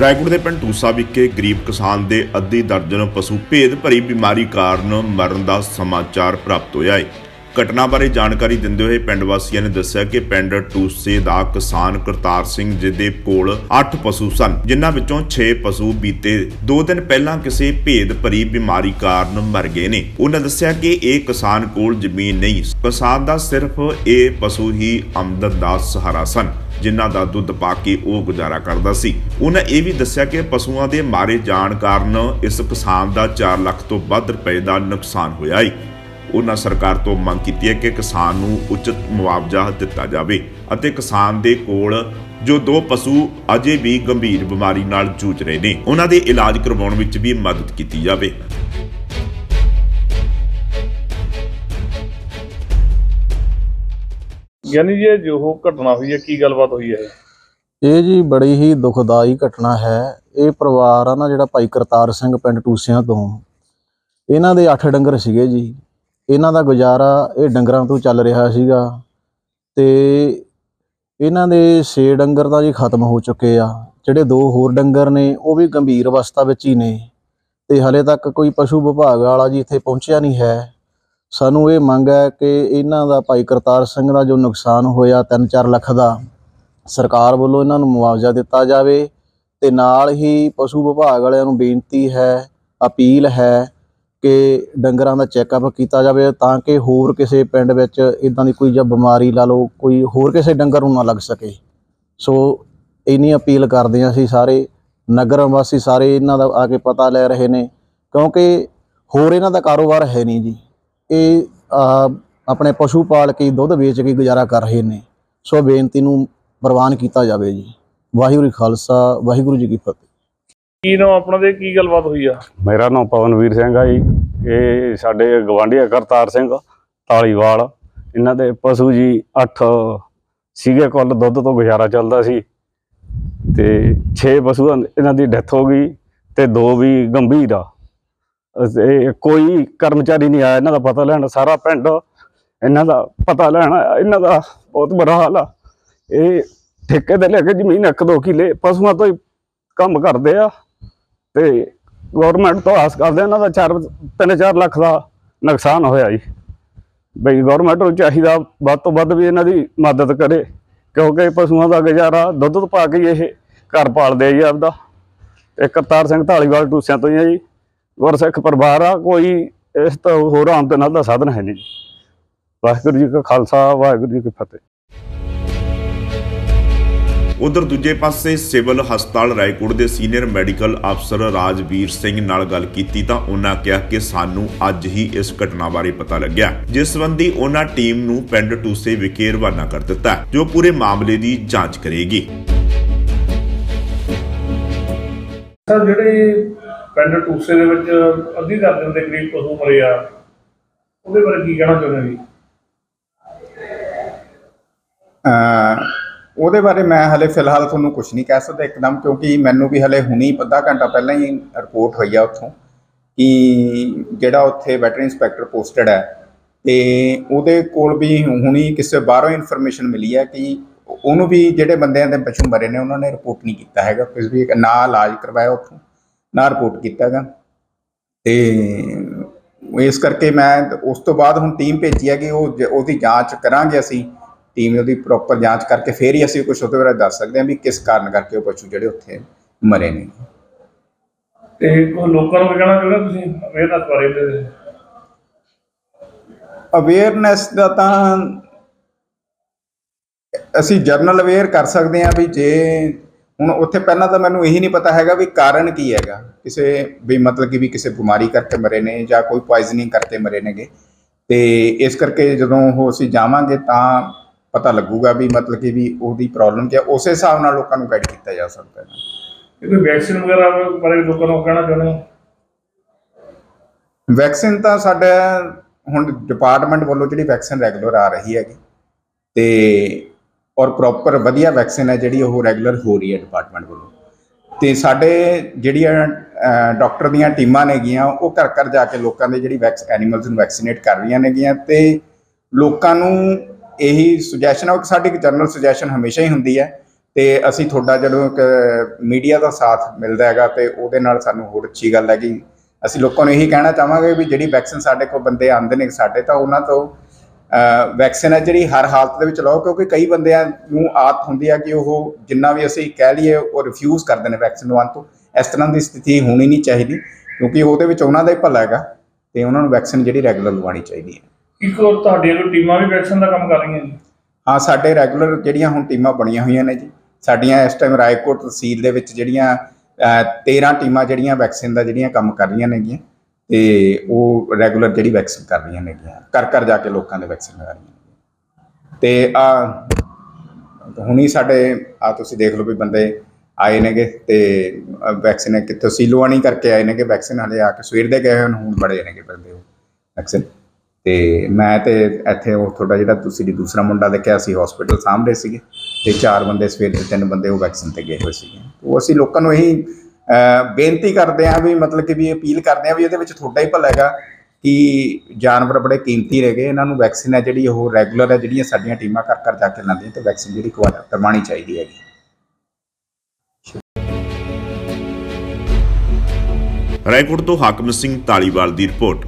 ਰਾਏਗੁੜ ਦੇ ਪਿੰਡ ਟੂਸਾ ਵਿਖੇ ਗਰੀਬ ਕਿਸਾਨ ਦੇ ਅੱਧੀ ਦਰਜਨ ਪਸ਼ੂ ਭੇਦ ਭਰੀ ਬਿਮਾਰੀ ਕਾਰਨ ਮਰਨ ਦਾ ਸਮਾਚਾਰ ਪ੍ਰਾਪਤ ਹੋਇਆ ਹੈ। ਘਟਨਾ ਬਾਰੇ ਜਾਣਕਾਰੀ ਦਿੰਦੇ ਹੋਏ ਪਿੰਡ ਵਾਸੀਆਂ ਨੇ ਦੱਸਿਆ ਕਿ ਪਿੰਡ ਟੂਸੇ ਦਾ ਕਿਸਾਨ ਕਰਤਾਰ ਸਿੰਘ ਜੀ ਦੇ ਕੋਲ 8 ਪਸ਼ੂ ਸਨ, ਜਿਨ੍ਹਾਂ ਵਿੱਚੋਂ 6 ਪਸ਼ੂ ਬੀਤੇ 2 ਦਿਨ ਪਹਿਲਾਂ ਕਿਸੇ ਭੇਦ ਭਰੀ ਬਿਮਾਰੀ ਕਾਰਨ ਮਰ ਗਏ ਨੇ। ਉਹਨਾਂ ਦੱਸਿਆ ਕਿ ਇਹ ਕਿਸਾਨ ਕੋਲ ਜ਼ਮੀਨ ਨਹੀਂ, ਕਿਸਾਨ ਦਾ ਸਿਰਫ ਇਹ ਪਸ਼ੂ ਹੀ ਆਮਦਨ ਦਾ ਸਹਾਰਾ ਸਨ। ਜਿਨ੍ਹਾਂ ਦਾ ਦੁੱਧ ਪਾ ਕੇ ਉਹ ਗੁਜ਼ਾਰਾ ਕਰਦਾ ਸੀ। ਉਹਨਾਂ ਇਹ ਵੀ ਦੱਸਿਆ ਕਿ ਪਸ਼ੂਆਂ ਦੇ ਮਾਰੇ ਜਾਣ ਕਾਰਨ ਇਸ ਕਿਸਾਨ ਦਾ 4 ਲੱਖ ਤੋਂ ਵੱਧ ਰੁਪਏ ਦਾ ਨੁਕਸਾਨ ਹੋਇਆ ਹੈ ਉਹਨਾਂ ਸਰਕਾਰ ਤੋਂ ਮੰਗ ਕੀਤੀ ਹੈ ਕਿ ਕਿਸਾਨ ਨੂੰ ਉਚਿਤ ਮੁਆਵਜ਼ਾ ਦਿੱਤਾ ਜਾਵੇ ਅਤੇ ਕਿਸਾਨ ਦੇ ਕੋਲ ਜੋ ਦੋ ਪਸ਼ੂ ਅਜੇ ਵੀ ਗੰਭੀਰ ਬਿਮਾਰੀ ਨਾਲ ਜੂਝ ਰਹੇ ਨੇ, ਉਹਨਾਂ ਦੇ ਇਲਾਜ ਕਰਵਾਉਣ ਵਿੱਚ ਵੀ ਮਦਦ ਕੀਤੀ ਜਾਵੇ। ਯਾਨੀ ਜੀ ਇਹ ਜੋ ਘਟਨਾ ਹੋਈ ਹੈ, ਕੀ ਗੱਲਬਾਤ ਹੋਈ ਹੈ? ਇਹ ਜੀ ਬੜੀ ਹੀ ਦੁਖਦਾਈ ਘਟਨਾ ਹੈ। ਇਹ ਪਰਿਵਾਰ ਆ ਨਾ ਜਿਹੜਾ ਭਾਈ ਕਰਤਾਰ ਸਿੰਘ ਪਿੰਡ ਟੂਸਿਆਂ ਤੋਂ। ਇਹਨਾਂ ਦੇ 8 ਡੰਗਰ ਸੀਗੇ ਜੀ। ਇਹਨਾਂ ਦਾ ਗੁਜ਼ਾਰਾ ਇਹ ਡੰਗਰਾਂ ਤੋਂ ਚੱਲ ਰਿਹਾ ਸੀਗਾ ਤੇ ਇਹਨਾਂ ਦੇ 6 ਡੰਗਰ ਤਾਂ ਜੀ ਖਤਮ ਹੋ ਚੁੱਕੇ ਆ। ਜਿਹੜੇ ਦੋ ਹੋਰ ਡੰਗਰ ਨੇ, ਉਹ ਵੀ ਗੰਭੀਰ ਅਵਸਥਾ ਵਿੱਚ ਹੀ ਨੇ। ਤੇ ਹਲੇ ਤੱਕ ਕੋਈ ਪਸ਼ੂ ਵਿਭਾਗ ਵਾਲਾ ਜੀ ਇੱਥੇ ਪਹੁੰਚਿਆ ਨਹੀਂ ਹੈ। ਸਾਨੂੰ ਇਹ ਮੰਗ ਹੈ ਕਿ ਇਹਨਾਂ ਦਾ ਭਾਈ ਕਰਤਾਰ ਸਿੰਘ ਦਾ ਜੋ ਨੁਕਸਾਨ ਹੋਇਆ 3-4 ਲੱਖ ਦਾ, ਸਰਕਾਰ ਵੱਲੋਂ ਇਹਨਾਂ ਨੂੰ ਮੁਆਵਜ਼ਾ ਦਿੱਤਾ ਜਾਵੇ ਤੇ ਨਾਲ ਹੀ ਪਸ਼ੂ ਵਿਭਾਗ ਵਾਲਿਆਂ ਨੂੰ ਬੇਨਤੀ ਹੈ, ਅਪੀਲ ਹੈ ਕਿ ਡੰਗਰਾਂ ਦਾ ਚੈੱਕਅਪ ਕੀਤਾ ਜਾਵੇ ਤਾਂ ਕਿ ਹੋਰ ਕਿਸੇ ਪਿੰਡ ਵਿੱਚ ਇਦਾਂ ਦੀ ਕੋਈ ਜਾਂ ਬਿਮਾਰੀ ਲਾ ਲਓ, ਕੋਈ ਹੋਰ ਕਿਸੇ ਡੰਗਰ ਨੂੰ ਨਾ ਲੱਗ ਸਕੇ। ਸੋ ਇੰਨੀ ਅਪੀਲ ਕਰਦੇ ਹਾਂ ਅਸੀਂ ਸਾਰੇ, ਨਗਰ ਵਾਸੀ ਸਾਰੇ ਇਹਨਾਂ ਦਾ ਆ ਕੇ ਪਤਾ ਲੈ ਰਹੇ ਨੇ ਕਿਉਂਕਿ ਹੋਰ ਇਹਨਾਂ ਦਾ ਕਾਰੋਬਾਰ ਹੈ ਨਹੀਂ ਜੀ। ਇਹ ਆਪਣੇ ਪਸ਼ੂ ਪਾਲ ਕੇ ਦੁੱਧ ਵੇਚ ਕੇ ਗੁਜ਼ਾਰਾ ਕਰ ਰਹੇ ਨੇ। ਸੋ ਬੇਨਤੀ ਨੂੰ ਪ੍ਰਵਾਨ ਕੀਤਾ ਜਾਵੇ ਜੀ। ਵਾਹਿਗੁਰੂ ਖਾਲਸਾ ਵਾਹਿਗੁਰੂ ਜੀ ਕੀ ਫਤਿਹ। ਕੀ ਨਾਮ ਆਪਣਾ ਦੇ ਕੀ ਗੱਲਬਾਤ ਹੋਈ ਆ? ਮੇਰਾ ਨਾਮ ਪਵਨਵੀਰ ਸਿੰਘ ਆ ਜੀ। ਇਹ ਸਾਡੇ ਗਵਾਂਢੀ ਆ ਕਰਤਾਰ ਸਿੰਘ ਤਾਲੀਵਾਲ। ਇਹਨਾਂ ਦੇ ਪਸ਼ੂ ਜੀ 8 ਸੀਗੇ ਕੁੱਲ ਦੁੱਧ ਤੋਂ ਗੁਜ਼ਾਰਾ ਚੱਲਦਾ ਸੀ। ਤੇ 6 ਪਸ਼ੂ ਇਹਨਾਂ ਦੀ ਡੈਥ ਹੋ ਗਈ ਤੇ ਦੋ ਵੀ ਗੰਭੀਰ ਆ। ਇਹ ਕੋਈ ਕਰਮਚਾਰੀ ਨਹੀਂ ਆਇਆ, ਇਹਨਾਂ ਦਾ ਪਤਾ ਲੈਣ, ਸਾਰਾ ਪਿੰਡ ਇਹਨਾਂ ਦਾ ਪਤਾ ਲੈਣ, ਇਹਨਾਂ ਦਾ ਬਹੁਤ ਬੁਰਾ ਹਾਲ ਆ। ਇਹ ਠੇਕੇ ਤੇ ਲੈ ਕੇ ਜ਼ਮੀਨ ਇੱਕ ਦੋ ਕਿਲੇ ਪਸ਼ੂਆਂ ਤੋਂ ਹੀ ਕੰਮ ਕਰਦੇ ਆ ਤੇ ਗਵਰਨਮੈਂਟ ਤੋਂ ਆਸ ਕਰਦੇ ਇਹਨਾਂ ਦਾ 4 3-4 ਲੱਖ ਦਾ ਨੁਕਸਾਨ ਹੋਇਆ ਜੀ। ਬਈ ਗਵਰਨਮੈਂਟ ਨੂੰ ਚਾਹੀਦਾ ਵੱਧ ਤੋਂ ਵੱਧ ਵੀ ਇਹਨਾਂ ਦੀ ਮਦਦ ਕਰੇ, ਕਿਉਂਕਿ ਪਸ਼ੂਆਂ ਦਾ ਗੁਜ਼ਾਰਾ ਦੁੱਧ ਪਾ ਕੇ ਇਹ ਘਰ ਪਾਲਦੇ ਜੀ ਆਪਦਾ। ਤੇ ਕਰਤਾਰ ਸਿੰਘ ਢਾਲੀਵਾਲ ਟੂਸਿਆਂ ਤੋਂ ਹੀ ਆ ਜੀ। ਗੁਰਸਿੱਖ ਪਰਿਵਾਰ ਆ ਕੋਈ ਇਸ ਤੋਂ ਹੋਰ ਆਮਦਨ ਦਾ ਸਾਧਨ ਹੈ ਨਹੀਂ ਵਾਹਿਗੁਰੂ ਜੀ ਕਾ ਖਾਲਸਾ ਵਾਹਿਗੁਰੂ ਜੀ ਕੀ ਫਤਿਹ। ਉਧਰ ਦੂਜੇ ਪਾਸੇ ਸਿਵਲ ਹਸਪਤਾਲ ਰਾਏਕੋਟ ਦੇ ਸੀਨੀਅਰ ਮੈਡੀਕਲ ਅਫਸਰ ਰਾਜਵੀਰ ਸਿੰਘ ਨਾਲ ਗੱਲ ਕੀਤੀ ਤਾਂ ਉਹਨਾਂ ਕਿਹਾ ਕਿ ਸਾਨੂੰ ਅੱਜ ਹੀ ਇਸ ਘਟਨਾ ਬਾਰੇ ਪਤਾ ਲੱਗਿਆ ਜਿਸ ਸੰਬੰਧੀ ਉਹਨਾਂ ਟੀਮ ਨੂੰ ਪਿੰਡ ਟੂਸੇ ਵਿਖੇ ਰਵਾਨਾ ਕਰ ਦਿੱਤਾ ਜੋ ਪੂਰੇ ਮਾਮਲੇ ਦੀ ਜਾਂਚ ਕਰੇਗੀ। ਸਰ ਜਿਹੜੇ ਪਿੰਡ ਟੂਸੇ ਦੇ ਵਿੱਚ ਅੱਧੀ ਦਰਜਨ ਦੇ ਕਰੀਬ ਪਸ਼ੂ ਮਰੇ ਆ। ਉਹਦੇ ਬਾਰੇ ਕੀ ਕਹਿਣਾ ਚਾਹੁੰਦੇ ਜੀ? ਉਹਦੇ ਬਾਰੇ ਮੈਂ ਹਲੇ ਫਿਲਹਾਲ ਤੁਹਾਨੂੰ ਕੁਝ ਨਹੀਂ ਕਹਿ ਸਕਦਾ ਇੱਕਦਮ, ਕਿਉਂਕਿ ਮੈਨੂੰ ਵੀ ਹਲੇ ਹੁਣੀ ਅੱਧਾ ਘੰਟਾ ਪਹਿਲਾਂ ਹੀ ਰਿਪੋਰਟ ਹੋਈ ਆ ਉੱਥੋਂ ਕਿ ਜਿਹੜਾ ਉੱਥੇ ਵੈਟਰਨਰੀ ਇੰਸਪੈਕਟਰ ਪੋਸਟਡ ਹੈ ਤੇ ਉਹਦੇ ਕੋਲ ਵੀ ਹੁਣੀ ਕਿਸੇ ਬਾਹਰੋਂ ਇਨਫੋਰਮੇਸ਼ਨ ਮਿਲੀ ਹੈ ਕਿ ਉਹਨੂੰ ਵੀ ਜਿਹੜੇ ਬੰਦਿਆਂ ਦੇ ਪਸ਼ੂ ਮਰੇ ਨੇ, ਉਹਨਾਂ ਨੇ ਰਿਪੋਰਟ ਨਹੀਂ ਕੀਤਾ ਹੈਗਾ ਕੁਝ ਵੀ ਨਾ ਇਲਾਜ ਕਰਵਾਇਆ ਉੱਥੋਂ। ਨਾ ਰਿਪੋਰਟ ਕੀਤਾ ਹੈਗਾ। ਤੇ ਇਸ ਕਰਕੇ ਮੈਂ ਉਸ ਤੋਂ ਬਾਅਦ ਹੁਣ ਟੀਮ ਭੇਜੀ ਹੈ ਕਿ ਉਹ ਉਹਦੀ ਜਾਂਚ ਕਰਾਂਗੇ ਅਸੀਂ। ਟੀਮ ਉਹਦੀ ਪ੍ਰੋਪਰ ਜਾਂਚ ਕਰਕੇ ਫਿਰ ਹੀ ਅਸੀਂ ਕੁਝ ਉਹਦੇ ਬਾਰੇ ਦੱਸ ਸਕਦੇ ਹਾਂ ਵੀ ਕਿਸ ਕਾਰਨ ਕਰਕੇ ਉਹ ਪਸ਼ੂ ਜਿਹੜੇ ਉੱਥੇ ਮਰੇ ਨੇ। ਤੇ ਕੋਈ ਲੋਕਾਂ ਨੂੰ ਕਹਿਣਾ ਚਾਹੁੰਦੇ ਤੁਸੀਂ ਅਵੇਅਰਨੈਸ ਬਾਰੇ ਇਹਦੇ? ਅਵੇਅਰਨੈਸ ਦਾ ਤਾਂ ਅਸੀਂ ਜਰਨਲ ਅਵੇਅਰ ਕਰ ਸਕਦੇ ਹਾਂ ਵੀ ਜੇ ਹੁਣ ਉੱਥੇ ਪਹਿਲਾਂ ਤਾਂ ਮੈਨੂੰ ਇਹੀ ਨਹੀਂ ਪਤਾ ਹੈਗਾ ਵੀ ਕਾਰਨ ਕੀ ਹੈਗਾ। ਕਿਸੇ ਵੀ ਮਤਲਬ ਕਿ ਵੀ ਕਿਸੇ ਬਿਮਾਰੀ ਕਰਕੇ ਮਰੇ ਨੇ ਜਾਂ ਕੋਈ ਪੋਇਜ਼ਨਿੰਗ ਕਰਕੇ ਮਰੇ ਨੇਗੇ। ਤੇ ਇਸ ਕਰਕੇ ਜਦੋਂ ਉਹ ਅਸੀਂ ਜਾਵਾਂਗੇ ਤਾਂ ਪਤਾ ਲੱਗੂਗਾ ਵੀ ਮਤਲਬ ਕਿ ਵੀ ਉਹਦੀ ਪ੍ਰੋਬਲਮ ਕੀ ਹੈ ਉਸੇ ਹਿਸਾਬ ਨਾਲ ਲੋਕਾਂ ਨੂੰ ਗਾਈਡ ਕੀਤਾ ਜਾ ਸਕਦਾ ਹੈ। ਇਹ ਕੋਈ ਵੈਕਸੀਨ ਵਗੈਰਾ ਬਾਰੇ ਲੋਕਾਂ ਨੂੰ ਕਹਿਣਾ ਚਾਹੁੰਦੇ ਹੋ? ਵੈਕਸੀਨ ਤਾਂ ਸਾਡਾ ਹੁਣ ਡਿਪਾਰਟਮੈਂਟ ਵੱਲੋਂ ਜਿਹੜੀ ਵੈਕਸੀਨ ਰੈਗੂਲਰ ਆ ਰਹੀ ਹੈਗੀ। ਤੇ ਔਰ ਪ੍ਰੋਪਰ ਵਧੀਆ ਵੈਕਸੀਨ ਹੈ ਜਿਹੜੀ ਉਹ ਰੈਗੂਲਰ ਹੋ ਰਹੀ ਹੈ ਡਿਪਾਰਟਮੈਂਟ ਵੱਲੋਂ। ਤੇ ਸਾਡੇ ਜਿਹੜੀਆਂ ਅਹ, ਡਾਕਟਰ ਦੀਆਂ ਟੀਮਾਂ ਨੇਗੀਆਂ ਉਹ ਘਰ ਘਰ ਜਾ ਕੇ ਲੋਕਾਂ ਦੇ ਜਿਹੜੀ ਵੈਕਸ ਐਨੀਮਲਸ ਨੂੰ ਵੈਕਸੀਨੇਟ ਕਰ ਰਹੀਆਂ ਨੇਗੀਆਂ ਤੇ ਲੋਕਾਂ ਨੂੰ ਇਹੀ ਸੁਜੈਸ਼ਨ ਹੈ ਕਿ ਸਾਡੀ ਇੱਕ ਜਨਰਲ ਸੁਜੈਸ਼ਨ ਹਮੇਸ਼ਾ ਹੀ ਹੁੰਦੀ ਹੈ ਤੇ ਅਸੀਂ ਤੁਹਾਡਾ ਜਦੋਂ ਮੀਡੀਆ ਦਾ ਸਾਥ ਮਿਲਦਾ ਹੈਗਾ ਤੇ ਉਹਦੇ ਨਾਲ ਸਾਨੂੰ ਹੋਰ ਅੱਛੀ ਗੱਲ ਹੈ ਕਿ ਅਸੀਂ ਲੋਕਾਂ ਨੂੰ ਇਹੀ ਕਹਿਣਾ ਚਾਹਾਂਗੇ ਵੀ ਜਿਹੜੀ ਵੈਕਸੀਨ ਸਾਡੇ ਕੋਲ ਬੰਦੇ ਆਉਂਦੇ ਨੇ ਸਾਡੇ ਤਾਂ ਉਹਨਾਂ ਤੋਂ ਵੈਕਸੀਨ ਹੈ ਜਿਹੜੀ ਹਰ ਹਾਲਤ ਦੇ ਵਿੱਚ ਲਓ ਕਿਉਂਕਿ ਕਈ ਬੰਦਿਆਂ ਨੂੰ ਆਦਤ ਹੁੰਦੀ ਹੈ ਕਿ ਉਹ ਜਿੰਨਾ ਵੀ ਅਸੀਂ ਕਹਿ ਲਈਏ ਉਹ ਰਿਫਿਊਜ਼ ਕਰਦੇ ਨੇ ਵੈਕਸੀਨ ਲਵਾਉਣ ਤੋਂ। ਇਸ ਤਰ੍ਹਾਂ ਦੀ ਸਥਿਤੀ ਹੋਣੀ ਨਹੀਂ ਚਾਹੀਦੀ ਕਿਉਂਕਿ ਉਹਦੇ ਵਿੱਚ ਉਹਨਾਂ ਦਾ ਹੀ ਭਲਾ ਹੈਗਾ ਤੇ ਉਹਨਾਂ ਨੂੰ ਵੈਕਸੀਨ ਜਿਹੜੀ ਰੈਗੂਲਰ ਲਵਾਉਣੀ ਚਾਹੀਦੀ ਹੈ। ਇੱਕ ਉਹ ਤੁਹਾਡੀਆਂ ਕੋਈ ਟੀਮਾਂ ਵੀ ਵੈਕਸੀਨ ਦਾ ਕੰਮ ਕਰ ਰਹੀਆਂ ਜੀ? ਹਾਂ ਸਾਡੇ ਰੈਗੂਲਰ ਜਿਹੜੀਆਂ ਹੁਣ ਟੀਮਾਂ ਬਣੀਆਂ ਹੋਈਆਂ ਨੇ ਜੀ। ਸਾਡੀਆਂ ਇਸ ਟਾਈਮ ਰਾਏਕੋਟ ਤਹਿਸੀਲ ਦੇ ਵਿੱਚ ਜਿਹੜੀਆਂ ਅਹ, 13 ਟੀਮਾਂ ਜਿਹੜੀਆਂ ਵੈਕਸੀਨ ਦਾ ਜਿਹੜੀਆਂ ਕੰਮ ਕਰ ਰਹੀਆਂ ਨੇਗੀਆਂ। ਤੇ ਉਹ ਰੈਗੂਲਰ ਜਿਹੜੀ ਵੈਕਸੀਨ ਕਰ ਰਹੀਆਂ ਨੇਗੀਆਂ, ਘਰ ਘਰ ਜਾ ਕੇ ਲੋਕਾਂ ਦੇ ਵੈਕਸੀਨ ਲਗਾ ਰਹੀਆਂ ਨੇ ਤੇ ਆ, ਹੁਣੀ ਸਾਡੇ, ਆ ਤੁਸੀਂ ਦੇਖ ਲਓ ਵੀ ਬੰਦੇ ਆਏ ਨੇਗੇ ਤੇ ਵੈਕਸੀਨ ਕਿੱਥੋਂ ਸੀਲੋਆਣੀ ਕਰਕੇ ਆਏ ਨੇਗੇ ਵੈਕਸੀਨ ਹਲੇ ਆ ਕੇ ਸਵੇਰ ਦੇ ਗਏ ਹੋਏ ਹੁਣ ਬੜੇ ਨੇਗੇ ਬੰਦੇ ਉਹ ਵੈਕਸੀਨ ਤੇ ਮੈਂ ਤੇ ਇੱਥੇ ਉਹ ਤੁਹਾਡਾ ਜਿਹੜਾ ਤੁਸੀਂ ਦੀ ਦੂਸਰਾ ਮੁੰਡਾ ਦੇਖਿਆ ਸੀ ਹਸਪੀਟਲ ਸਾਹਮਣੇ ਸੀਗੇ ਤੇ ਚਾਰ ਬੰਦੇ ਸਵੇਰ ਦੇ ਤਿੰਨ ਬੰਦੇ ਉਹ ਵੈਕਸੀਨ ਤੇ ਗਏ ਹੋਏ ਸੀਗੇ। ਉਹ ਅਸੀਂ ਲੋਕਾਂ ਨੂੰ ਇਹੀ ਬੇਨਤੀ ਕਰਦੇ ਹਾਂ ਵੀ ਮਤਲਬ ਕਿ ਵੀ ਅਪੀਲ ਕਰਦੇ ਹਾਂ ਵੀ ਇਹਦੇ ਵਿੱਚ ਤੁਹਾਡਾ ਹੀ ਭਲਾ ਹੈਗਾ ਕਿ ਜਾਨਵਰ ਬੜੇ ਕੀਮਤੀ ਰਹਿ ਗਏ, ਇਹਨਾਂ ਨੂੰ ਵੈਕਸੀਨ ਹੈ ਜਿਹੜੀ ਉਹ ਰੈਗੂਲਰ ਹੈ, ਜਿਹੜੀਆਂ ਸਾਡੀਆਂ ਟੀਮਾਂ ਘਰ ਘਰ ਜਾ ਕੇ ਲਾਉਂਦੀਆਂ ਤੇ ਵੈਕਸੀਨ ਜਿਹੜੀ ਕਰਵਾ- ਕਰਵਾਉਣੀ ਚਾਹੀਦੀ ਹੈਗੀ। ਰਾਏਕੋਟ ਤੋਂ ਹਾਕਮ ਸਿੰਘ ਤਾਲੀਵਾਲ ਦੀ ਰਿਪੋਰਟ।